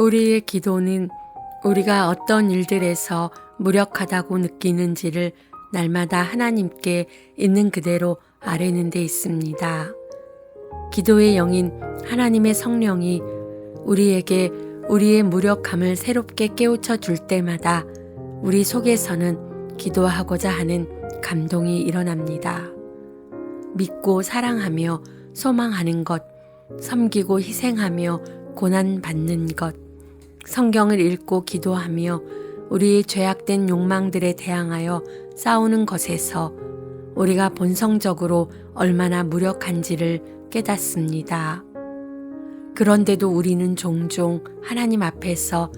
우리의 기도는 우리가 어떤 일들에서 무력하다고 느끼는지를 날마다 하나님께 있는 그대로 아뢰는 데 있습니다. 기도의 영인 하나님의 성령이 우리에게 우리의 무력함을 새롭게 깨우쳐 줄 때마다 우리 속에서는 기도하고자 하는 감동이 일어납니다. 믿고 사랑하며 소망하는 것, 섬기고 희생하며 고난 받는 것, 성경을 읽고 기도하며 우리의 죄악된 욕망들에 대항하여 싸우는 것에서 우리가 본성적으로 얼마나 무력한지를 깨닫습니다. 그런데도 우리는 종종 하나님 앞에서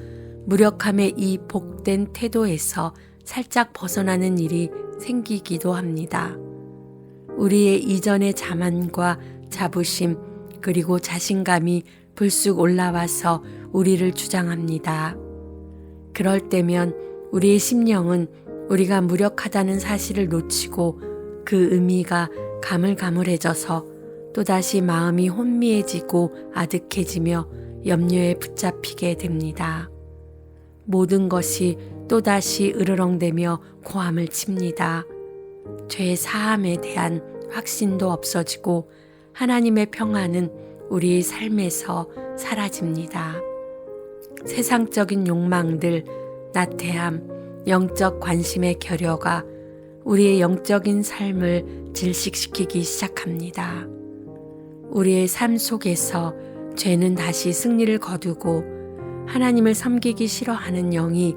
무력함의 이 복된 태도에서 살짝 벗어나는 일이 생기기도 합니다. 우리의 이전의 자만과 자부심 그리고 자신감이 불쑥 올라와서 우리를 주장합니다. 그럴 때면 우리의 심령은 우리가 무력하다는 사실을 놓치고 그 의미가 가물가물해져서 또다시 마음이 혼미해지고 아득해지며 염려에 붙잡히게 됩니다. 모든 것이 또다시 으르렁대며 고함을 칩니다. 죄 사함에 대한 확신도 없어지고 하나님의 평안은 우리의 삶에서 사라집니다. 세상적인 욕망들, 나태함, 영적 관심의 결여가 우리의 영적인 삶을 질식시키기 시작합니다. 우리의 삶 속에서 죄는 다시 승리를 거두고 하나님을 섬기기 싫어하는 영이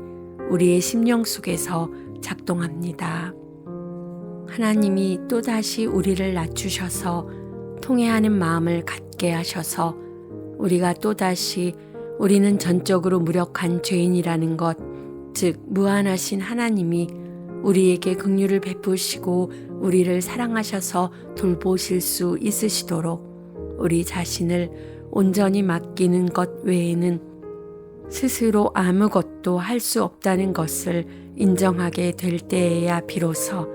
우리의 심령 속에서 작동합니다. 하나님이 또다시 우리를 낮추셔서 통회하는 마음을 갖게 하셔서 우리가 또다시 우리는 전적으로 무력한 죄인이라는 것, 즉 무한하신 하나님이 우리에게 긍휼을 베푸시고 우리를 사랑하셔서 돌보실 수 있으시도록 우리 자신을 온전히 맡기는 것 외에는 스스로 아무것도 할 수 없다는 것을 인정하게 될 때에야 비로소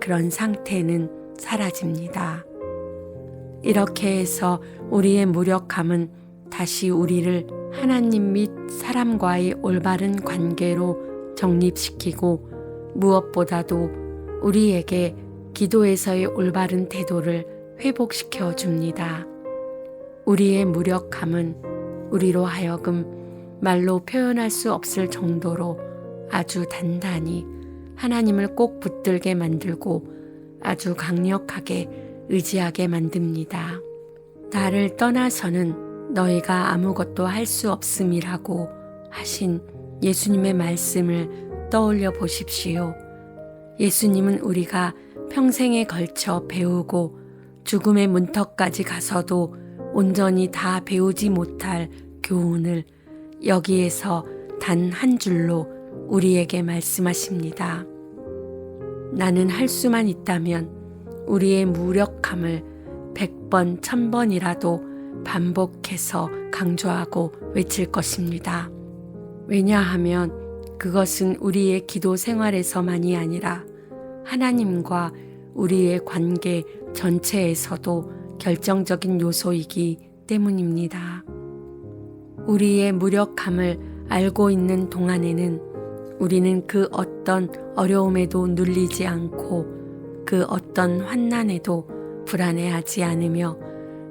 그런 상태는 사라집니다. 이렇게 해서 우리의 무력함은 다시 우리를 하나님 및 사람과의 올바른 관계로 정립시키고 무엇보다도 우리에게 기도에서의 올바른 태도를 회복시켜 줍니다. 우리의 무력함은 우리로 하여금 말로 표현할 수 없을 정도로 아주 단단히 하나님을 꼭 붙들게 만들고 아주 강력하게 의지하게 만듭니다. 나를 떠나서는 너희가 아무것도 할 수 없음이라고 하신 예수님의 말씀을 떠올려 보십시오. 예수님은 우리가 평생에 걸쳐 배우고 죽음의 문턱까지 가서도 온전히 다 배우지 못할 교훈을 여기에서 단 한 줄로 우리에게 말씀하십니다. 나는 할 수만 있다면 우리의 무력함을 백번, 천번이라도 반복해서 강조하고 외칠 것입니다. 왜냐하면 그것은 우리의 기도 생활에서만이 아니라 하나님과 우리의 관계 전체에서도 결정적인 요소이기 때문입니다. 우리의 무력함을 알고 있는 동안에는 우리는 그 어떤 어려움에도 눌리지 않고 그 어떤 환난에도 불안해하지 않으며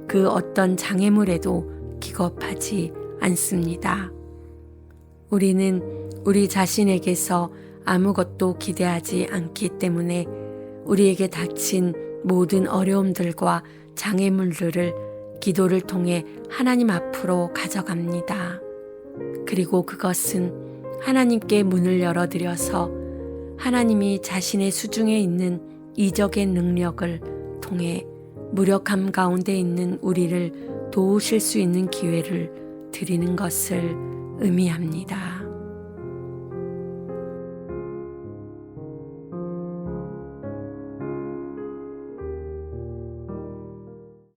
그 어떤 장애물에도 기겁하지 않습니다. 우리는 우리 자신에게서 아무것도 기대하지 않기 때문에 우리에게 닥친 모든 어려움들과 장애물들을 기도를 통해 하나님 앞으로 가져갑니다. 그리고 그것은 하나님께 문을 열어드려서 하나님이 자신의 수중에 있는 이적의 능력을 통해 무력함 가운데 있는 우리를 도우실 수 있는 기회를 드리는 것을 의미합니다.